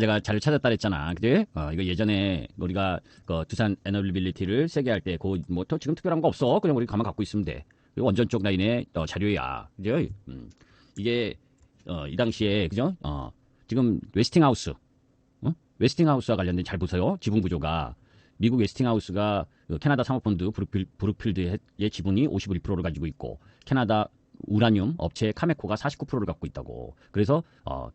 제가 잘 찾았다 그랬잖아. 그지? 어, 이거 예전에 우리가 그 두산 에너빌리티를 세게 할 때, 그, 뭐, 또 지금 특별한 거 없어. 그냥 우리 가만 갖고 있으면 돼. 이거 원전 쪽 라인의 어, 자료야. 그죠? 음. 이게, 어, 이 당시에, 그죠? 어, 지금 웨스팅하우스, 어? 웨스팅하우스와 관련된 잘 보세요. 지분 구조가. 미국 웨스팅하우스가 그 캐나다 사모펀드 브룩필, 브룩필드의 지분이 51%를 가지고 있고, 캐나다 우라늄 업체 카메코가 49%를 갖고 있다고. 그래서, 어,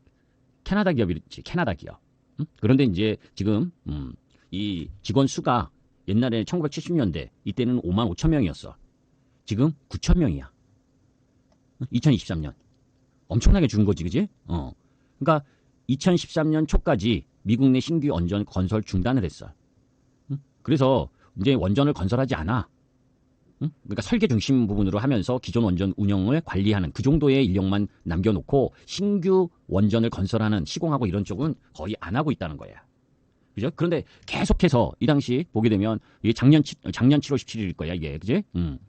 캐나다 기업이지 캐나다 기업. 음? 그런데 이제 지금 음, 이 직원 수가 옛날에 1970년대 이때는 5만 5천 명이었어. 지금 9천 명이야. 2023년 엄청나게 준 거지, 그지? 어. 그러니까 2013년 초까지 미국 내 신규 원전 건설 중단을 했어. 음? 그래서 이제 원전을 건설하지 않아. 응? 그러니까 설계 중심 부분으로 하면서 기존 원전 운영을 관리하는 그 정도의 인력만 남겨놓고 신규 원전을 건설하는 시공하고 이런 쪽은 거의 안 하고 있다는 거예요. 그죠? 그런데 계속해서 이 당시 보게 되면 이게 작년 치- 작년 7월 17일일 거야 이게 그지? 음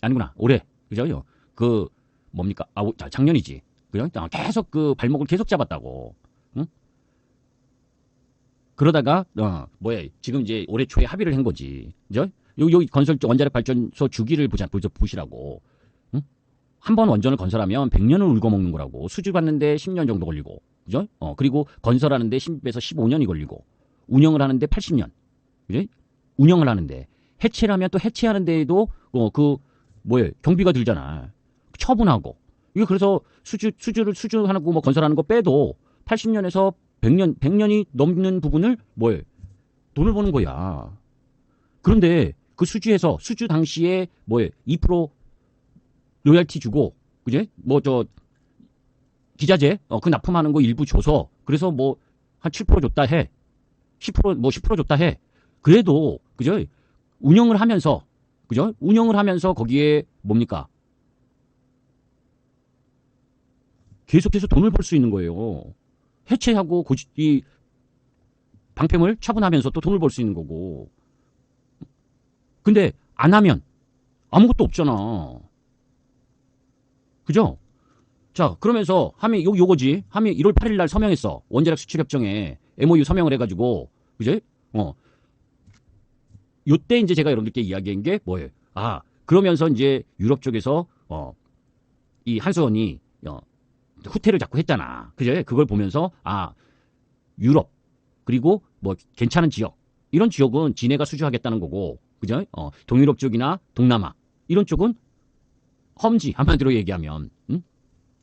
아니구나 올해 그죠? 그 뭡니까? 아 작년이지. 그죠? 아, 계속 그 발목을 계속 잡았다고. 응? 그러다가 어 뭐야 지금 이제 올해 초에 합의를 한 거지. 그죠? 여기, 건설 원자력 발전소 주기를 보자, 보시라고. 응? 한번 원전을 건설하면 100년을 울고 먹는 거라고. 수주 받는데 10년 정도 걸리고. 그죠? 어, 그리고 건설하는데 10에서 15년이 걸리고. 운영을 하는데 80년. 그죠? 운영을 하는데. 해체를 하면 또 해체하는 데에도, 어, 그, 뭐예 경비가 들잖아. 처분하고. 이게 그래서 수주, 수주를 수주하고 뭐 건설하는 거 빼도 80년에서 100년, 100년이 넘는 부분을 뭐예 돈을 버는 거야. 그런데 그 수주에서 수주 당시에 뭐에 2% 로얄티 주고 그제 뭐 저 기자재 어, 그 납품하는 거 일부 줘서 그래서 뭐 한 7% 줬다 해. 10%뭐 10% 줬다 해. 그래도 그죠? 운영을 하면서 그죠? 운영을 하면서 거기에 뭡니까? 계속해서 돈을 벌 수 있는 거예요. 해체하고 고지, 이 방패물 처분하면서 또 돈을 벌 수 있는 거고. 근데 안 하면 아무것도 없잖아. 그죠? 자, 그러면서 함이 요 요거지. 함이 1월 8일 날 서명했어. 원자력 수출 협정에 MOU 서명을 해 가지고 그제? 어. 요때 이제 제가 여러분들께 이야기한 게 뭐예요? 아, 그러면서 이제 유럽 쪽에서 어, 이 한수원이 어, 후퇴를 자꾸 했잖아. 그제? 그걸 보면서 아, 유럽 그리고 뭐 괜찮은 지역 이런 지역은 진해가 수주하겠다는 거고 그죠? 어, 동유럽 쪽이나 동남아 이런 쪽은 험지 한마디로 얘기하면 음?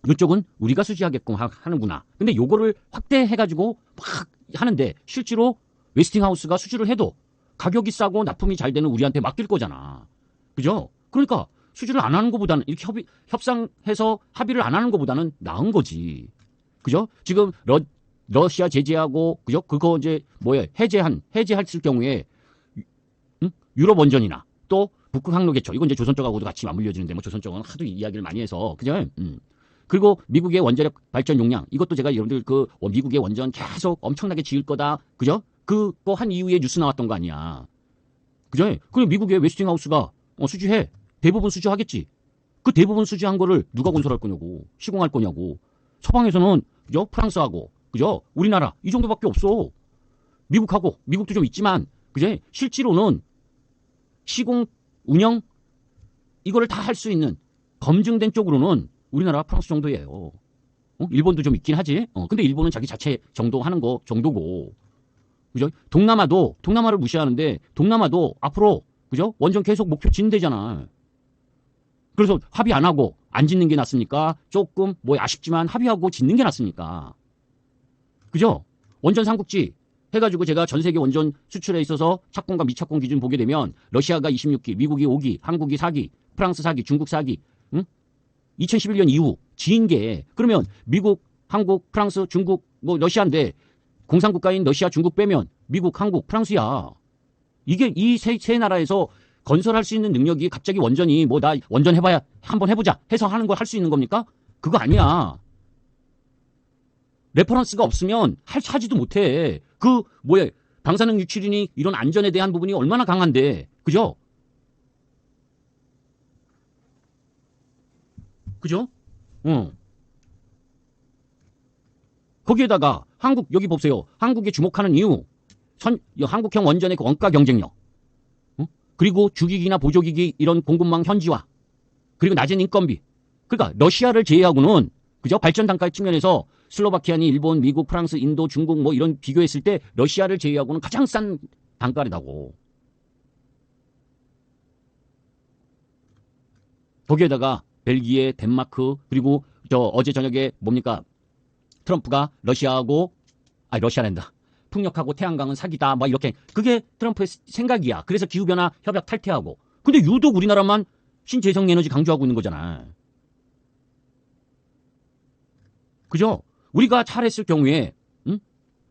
이쪽은 우리가 수지하게끔 하, 하는구나. 근데 요거를 확대해가지고 막 하는데 실제로 웨스팅하우스가 수주를 해도 가격이 싸고 납품이 잘 되는 우리한테 맡길 거잖아. 그죠? 그러니까 수주를 안 하는 것보다는 이렇게 협의, 협상해서 합의를 안 하는 것보다는 나은 거지. 그죠? 지금 러, 러시아 제재하고 그죠? 그거 이제 뭐야 해제한 해제했을 경우에 응? 유럽 원전이나 또 북극 항로 개척 이건 이제 조선 쪽하고도 같이 맞물려지는데 뭐 조선 쪽은 하도 이야기를 많이 해서 그죠? 음. 그리고 미국의 원자력 발전 용량 이것도 제가 여러분들 그 어, 미국의 원전 계속 엄청나게 지을 거다 그죠? 그거 한 이후에 뉴스 나왔던 거 아니야. 그죠? 그리고 미국의 웨스팅하우스가 어, 수주해 대부분 수주하겠지. 그 대부분 수주한 거를 누가 건설할 거냐고 시공할 거냐고 서방에서는 그죠? 프랑스하고 그죠? 우리나라 이 정도밖에 없어. 미국하고 미국도 좀 있지만 그죠? 실제로는 시공 운영 이거를 다 할 수 있는 검증된 쪽으로는 우리나라 프랑스 정도예요. 어? 일본도 좀 있긴 하지. 어, 근데 일본은 자기 자체 정도 하는 거 정도고. 그죠? 동남아도 동남아를 무시하는데 동남아도 앞으로 그죠? 원전 계속 목표 진대잖아. 그래서 합의 안 하고 안 짓는 게 낫습니까? 조금 뭐 아쉽지만 합의하고 짓는 게 낫습니까? 그죠? 원전 삼국지 해가지고 제가 전 세계 원전 수출에 있어서 착공과 미착공 기준 보게 되면 러시아가 26기, 미국이 5기, 한국이 4기, 프랑스 4기, 중국 4기, 응? 2011년 이후 지인 게 그러면 미국, 한국, 프랑스, 중국, 뭐 러시아인데 공산국가인 러시아, 중국 빼면 미국, 한국, 프랑스야. 이게 이세 세 나라에서 건설할 수 있는 능력이 갑자기 원전이 뭐 나 원전 해봐야 한번 해보자 해서 하는 걸 할 수 있는 겁니까? 그거 아니야. 레퍼런스가 없으면 할 하지도 못해. 그 뭐야 방사능 유출이니 이런 안전에 대한 부분이 얼마나 강한데 그죠? 그죠? 어. 거기에다가 한국 여기 보세요. 한국에 주목하는 이유. 선, 이 한국형 원전의 그 원가 경쟁력. 어? 그리고 주기기나 보조기기 이런 공급망 현지화. 그리고 낮은 인건비. 그러니까 러시아를 제외하고는 그죠? 발전 단가 측면에서 슬로바키아니 일본, 미국, 프랑스, 인도, 중국 뭐 이런 비교했을 때 러시아를 제외하고는 가장 싼 단가라고. 거기에다가 벨기에, 덴마크 그리고 저 어제 저녁에 뭡니까 트럼프가 러시아하고 아니 러시아랜다 풍력하고 태양광은 사기다 뭐 이렇게 그게 트럼프의 생각이야. 그래서 기후 변화 협약 탈퇴하고 근데 유독 우리나라만 신재생 에너지 강조하고 있는 거잖아. 그죠? 우리가 잘했을 경우에 응?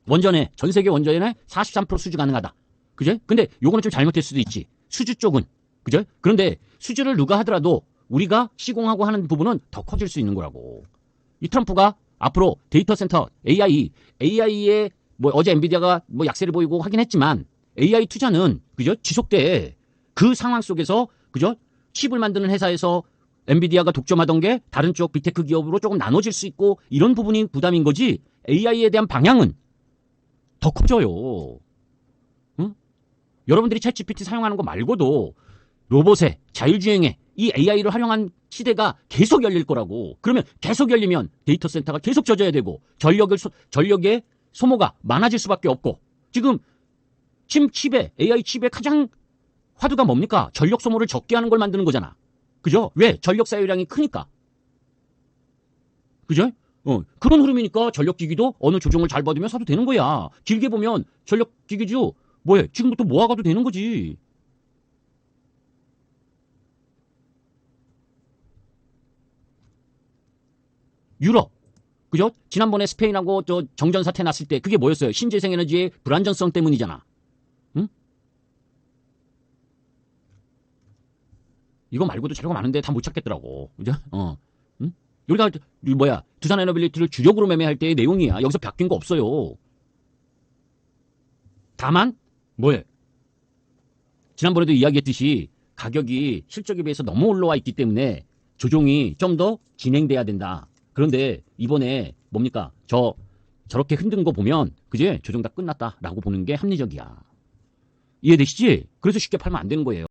원전에 전 세계 원전에 43% 수주 가능하다. 그죠? 근데 요거는 좀 잘못될 수도 있지. 수주 쪽은 그죠? 그런데 수주를 누가 하더라도 우리가 시공하고 하는 부분은 더 커질 수 있는 거라고. 이 트럼프가 앞으로 데이터 센터 AI AI에 뭐 어제 엔비디아가 뭐 약세를 보이고 하긴 했지만 AI 투자는 그죠? 지속돼. 그 상황 속에서 그죠? 칩을 만드는 회사에서 엔비디아가 독점하던 게 다른 쪽 빅테크 기업으로 조금 나눠질 수 있고 이런 부분이 부담인 거지 AI에 대한 방향은 더 커져요. 응? 여러분들이 챗 GPT 사용하는 거 말고도 로봇에 자율주행에 이 AI를 활용한 시대가 계속 열릴 거라고. 그러면 계속 열리면 데이터 센터가 계속 젖어야 되고 전력을 소- 전력의 소모가 많아질 수밖에 없고 지금 침 칩에 AI 칩의 가장 화두가 뭡니까? 전력 소모를 적게 하는 걸 만드는 거잖아. 그죠? 왜? 전력 사용량이 크니까. 그죠? 어, 그런 흐름이니까 전력기기도 어느 조정을 잘 받으면 사도 되는 거야. 길게 보면 전력기기주 뭐해? 지금부터 모아가도 되는 거지. 유럽. 그죠? 지난번에 스페인하고 저 정전 사태 났을 때 그게 뭐였어요? 신재생 에너지의 불안전성 때문이잖아. 응? 이거 말고도 자료가 많은데 다 못 찾겠더라고. 그죠? 어. 응? 우리가 이 뭐야? 두산 에너빌리티를 주력으로 매매할 때의 내용이야. 여기서 바뀐 거 없어요. 다만 뭐해? 지난번에도 이야기했듯이 가격이 실적에 비해서 너무 올라와 있기 때문에 조종이 좀 더 진행돼야 된다. 그런데 이번에 뭡니까? 저 저렇게 흔든 거 보면 그제 조정 다 끝났다라고 보는 게 합리적이야. 이해되시지? 그래서 쉽게 팔면 안 되는 거예요.